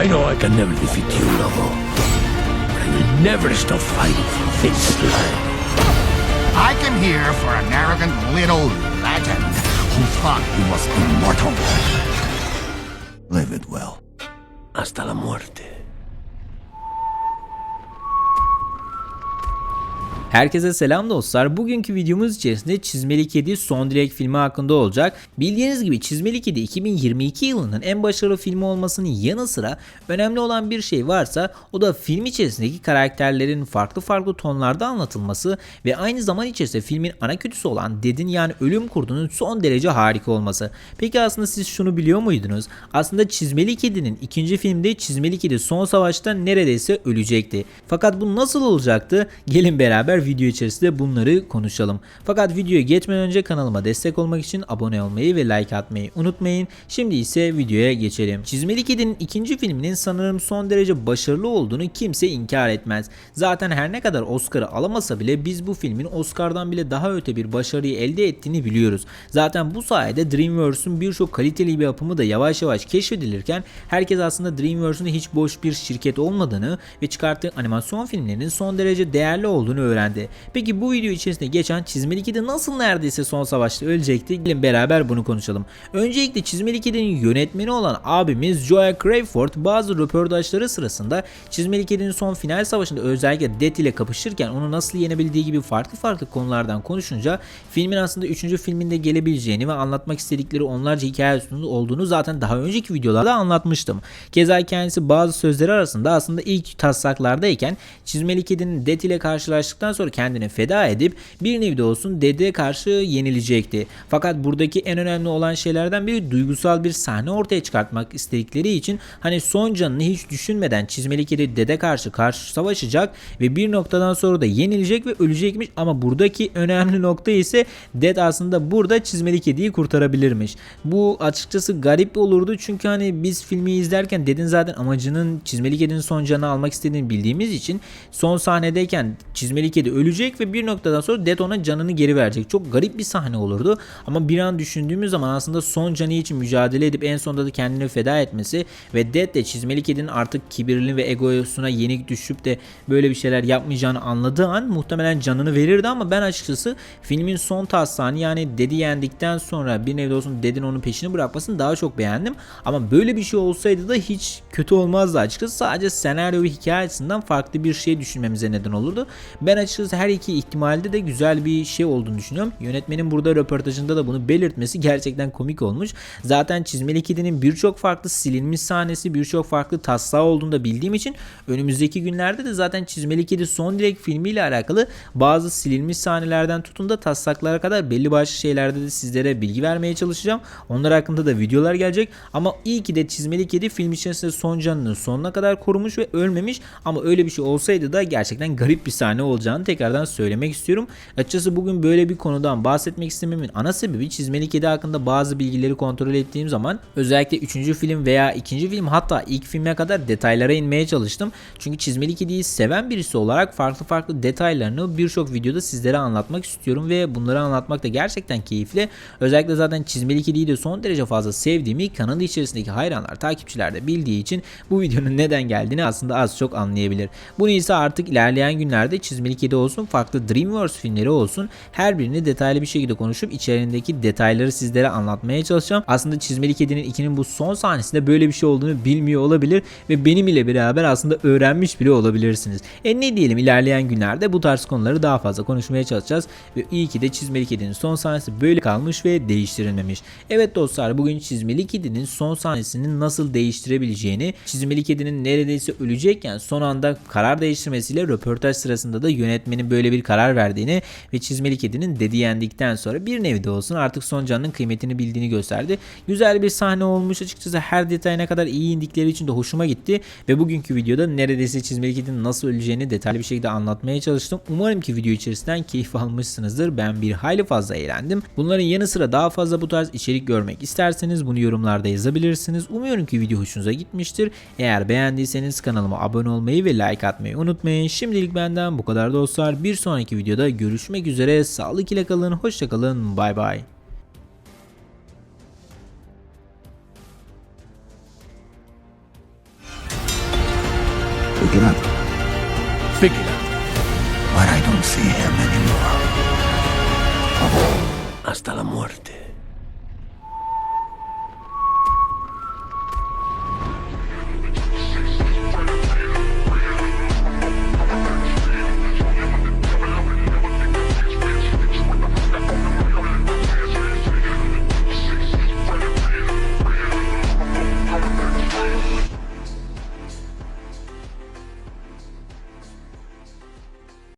I know I can never defeat you, Lobo. But I will never stop fighting for this land. I came here for an arrogant little legend who thought he was immortal. Live it well. Hasta la muerte. Herkese selam dostlar. Bugünkü videomuz içerisinde Çizmeli Kedi son direkt filmi hakkında olacak. Bildiğiniz gibi Çizmeli Kedi 2022 yılının en başarılı filmi olmasının yanı sıra önemli olan bir şey varsa o da film içerisindeki karakterlerin farklı farklı tonlarda anlatılması ve aynı zaman içerisinde filmin ana kötüsü olan Dead'in yani ölüm kurdunun son derece harika olması. Peki aslında siz şunu biliyor muydunuz? Aslında Çizmeli Kedi'nin ikinci filmde Çizmeli Kedi son savaşta neredeyse ölecekti. Fakat bu nasıl olacaktı? Gelin beraber video içerisinde bunları konuşalım. Fakat videoya geçmeden önce kanalıma destek olmak için abone olmayı ve like atmayı unutmayın. Şimdi ise videoya geçelim. Çizmeli Kedi'nin ikinci filminin sanırım son derece başarılı olduğunu kimse inkar etmez. Zaten her ne kadar Oscar'ı alamasa bile biz bu filmin Oscar'dan bile daha öte bir başarıyı elde ettiğini biliyoruz. Zaten bu sayede DreamWorks'un birçok kaliteli bir yapımı da yavaş yavaş keşfedilirken herkes aslında DreamWorks'un hiç boş bir şirket olmadığını ve çıkarttığı animasyon filmlerinin son derece değerli olduğunu öğrendi. Peki bu video içerisinde geçen Çizmeli Kedi nasıl neredeyse son savaşta ölecekti? Gelin beraber bunu konuşalım. Öncelikle Çizmeli Kedi'nin yönetmeni olan abimiz Joel Crayford bazı röportajları sırasında Çizmeli Kedi'nin son final savaşında özellikle Death ile kapışırken onu nasıl yenebildiği gibi farklı farklı konulardan konuşunca filmin aslında 3. filminde gelebileceğini ve anlatmak istedikleri onlarca hikaye olduğunu zaten daha önceki videolarda anlatmıştım. Keza kendisi bazı sözleri arasında aslında ilk taslaklardayken Çizmeli Kedi'nin Death ile karşılaştıktan sonra kendini feda edip bir nevi de olsun Dead'e karşı yenilecekti. Fakat buradaki en önemli olan şeylerden biri duygusal bir sahne ortaya çıkartmak istedikleri için hani son canını hiç düşünmeden Çizmeli Kedi Dead'e karşı karşı savaşacak ve bir noktadan sonra da yenilecek ve ölecekmiş ama buradaki önemli nokta ise Dead aslında burada Çizmeli Kedi'yi kurtarabilirmiş. Bu açıkçası garip olurdu çünkü hani biz filmi izlerken Dead'in zaten amacının Çizmeli Kedi'nin son canını almak istediğini bildiğimiz için son sahnedeyken Çizmeli Kedi ölecek ve bir noktadan sonra Dead ona canını geri verecek. Çok garip bir sahne olurdu ama bir an düşündüğümüz zaman aslında son canı için mücadele edip en sonunda da kendini feda etmesi ve Dead de Çizmeli Kedi'nin artık kibirli ve egosuna yenik düşüp de böyle bir şeyler yapmayacağını anladığı an muhtemelen canını verirdi ama ben açıkçası filmin son taslağını yani Dead'i yendikten sonra bir nevi olsun Dead'in onun peşini bırakmasını daha çok beğendim. Ama böyle bir şey olsaydı da hiç kötü olmazdı açıkçası. Sadece senaryo ve hikaye açısından farklı bir şey düşünmemize neden olurdu. Ben açıkçası her iki ihtimalde de güzel bir şey olduğunu düşünüyorum. Yönetmenin burada röportajında da bunu belirtmesi gerçekten komik olmuş. Zaten Çizmeli Kedi'nin birçok farklı silinmiş sahnesi, birçok farklı taslağı olduğunu da bildiğim için önümüzdeki günlerde de zaten Çizmeli Kedi son direkt filmiyle alakalı bazı silinmiş sahnelerden tutun da taslaklara kadar belli başlı şeylerde de sizlere bilgi vermeye çalışacağım. Onlar hakkında da videolar gelecek ama iyi ki de Çizmeli Kedi film içerisinde son canını sonuna kadar korumuş ve ölmemiş ama öyle bir şey olsaydı da gerçekten garip bir sahne olacağını tekrardan söylemek istiyorum. Açıkçası bugün böyle bir konudan bahsetmek istememin ana sebebi Çizmeli Kedi hakkında bazı bilgileri kontrol ettiğim zaman özellikle 3. film veya 2. film hatta ilk filme kadar detaylara inmeye çalıştım. Çünkü Çizmeli Kedi'yi seven birisi olarak farklı farklı detaylarını birçok videoda sizlere anlatmak istiyorum ve bunları anlatmak da gerçekten keyifli. Özellikle zaten Çizmeli Kedi'yi de son derece fazla sevdiğimi kanalı içerisindeki hayranlar, takipçiler de bildiği için bu videonun neden geldiğini aslında az çok anlayabilir. Bunu ise artık ilerleyen günlerde Çizmeli Kedi olsun, farklı DreamWorks filmleri olsun her birini detaylı bir şekilde konuşup içerisindeki detayları sizlere anlatmaya çalışacağım. Aslında Çizmeli Kedi'nin ikinin bu son sahnesinde böyle bir şey olduğunu bilmiyor olabilir ve benim ile beraber aslında öğrenmiş bile olabilirsiniz. E ne diyelim ilerleyen günlerde bu tarz konuları daha fazla konuşmaya çalışacağız ve iyi ki de Çizmeli Kedi'nin son sahnesi böyle kalmış ve değiştirilmemiş. Evet dostlar bugün Çizmeli Kedi'nin son sahnesini nasıl değiştirebileceğini, Çizmeli Kedi'nin neredeyse ölecekken son anda karar değiştirmesiyle röportaj sırasında da yönetmenin böyle bir karar verdiğini ve Çizmeli Kedi'nin dedi yendikten sonra bir nevi de olsun artık son canının kıymetini bildiğini gösterdi. Güzel bir sahne olmuş açıkçası her detayına kadar iyi indikleri için de hoşuma gitti ve bugünkü videoda neredeyse Çizmeli Kedi'nin nasıl öleceğini detaylı bir şekilde anlatmaya çalıştım. Umarım ki video içerisinden keyif almışsınızdır. Ben bir hayli fazla eğlendim. Bunların yanı sıra daha fazla bu tarz içerik görmek isterseniz bunu yorumlarda yazabilirsiniz. Umuyorum ki video hoşunuza gitmiştir. Eğer beğendiyseniz kanalıma abone olmayı ve like atmayı unutmayın. Şimdilik benden bu kadar dostlar. Bir sonraki videoda görüşmek üzere. Sağlık ile kalın. Hoşçakalın. Bay bay. pick it up, Pick it up. but I don't see him anymore. Hasta la muerte.